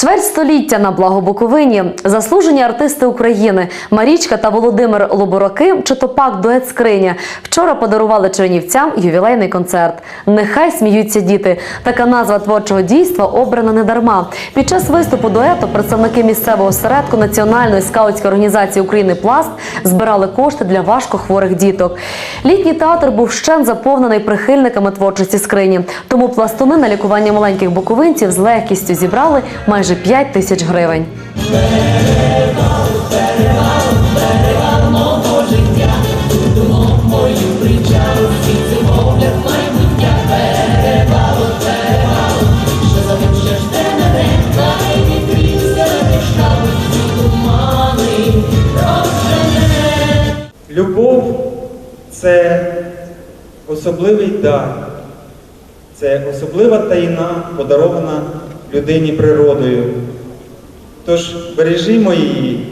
Чверть століття на благо Буковині. Заслужені артисти України Марічка та Володимир Лобураки чи то пак дует скриня вчора подарували чернівцям ювілейний концерт. Нехай сміються діти. Така назва творчого дійства обрана не дарма. Під час виступу дуету представники місцевого осередку Національної скаутської організації України Пласт збирали кошти для важкохворих діток. Літній театр був щен заповнений прихильниками творчості скрині. Тому пластуни на лікування маленьких буковинців з легкістю зібрали майже 5 тисяч гривень. Любов це особливий дар, це особлива таїна, подарована людині природою. Тож бережімо її